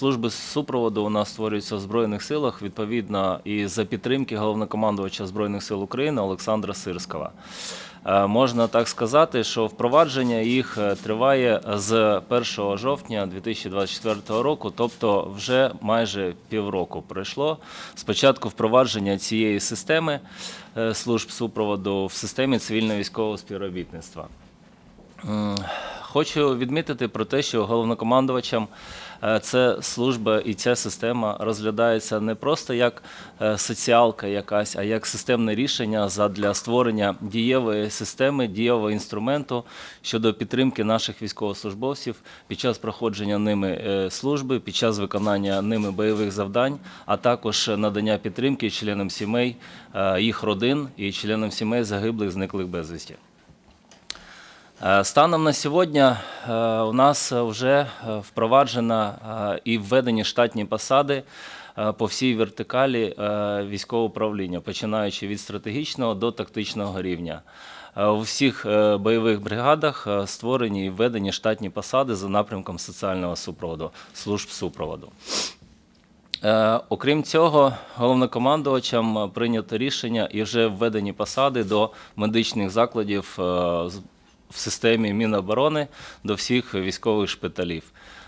Служби супроводу у нас створюються в Збройних силах відповідно і за підтримки головнокомандувача Збройних сил України Олександра Сирського. Е, Можна так сказати, що впровадження їх е, триває з 1 жовтня 2024 року, тобто вже майже півроку пройшло. Спочатку впровадження цієї системи е, служб супроводу в системі цивільно-військового співробітництва. Хочу відмітити про те, що головнокомандувачем е, це служба і ця система розглядається не просто як е, соціалка якась, а як системне рішення задля створення дієвої системи, дієвого інструменту щодо підтримки наших військовослужбовців під час проходження ними е, служби, під час виконання ними бойових завдань, а також надання підтримки членам сімей, їх родин і членам сімей загиблих, зниклих безвісті. Е, Станом на сьогодні е, у нас вже е, впроваджено і введені штатні посади по всій вертикалі військового управління, починаючи від стратегічного до тактичного рівня. У всіх бойових бригадах створені і введені штатні посади за напрямком соціального супроводу, служб супроводу. Окрім цього, головнокомандувачем е, прийнято рішення і вже введені посади до медичних закладів в системі Міноборони до всіх військових шпиталів.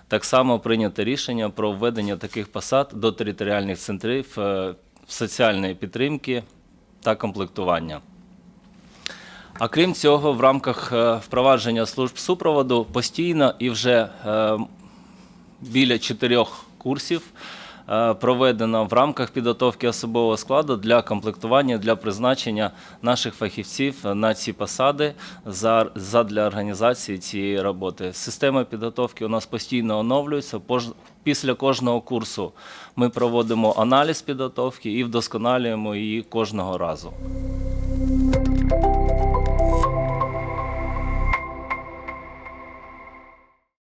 Так само прийнято рішення про введення таких посад до територіальних центрів е, соціальної підтримки та комплектування. А крім цього, в рамках е, впровадження служб супроводу постійно і вже е, біля чотирьох курсів е, проведено в рамках підготовки особового складу для комплектування для призначення наших фахівців на ці посади за- для організації цієї роботи. Система підготовки у нас постійно оновлюється. Після кожного курсу ми проводимо аналіз підготовки і вдосконалюємо її кожного разу.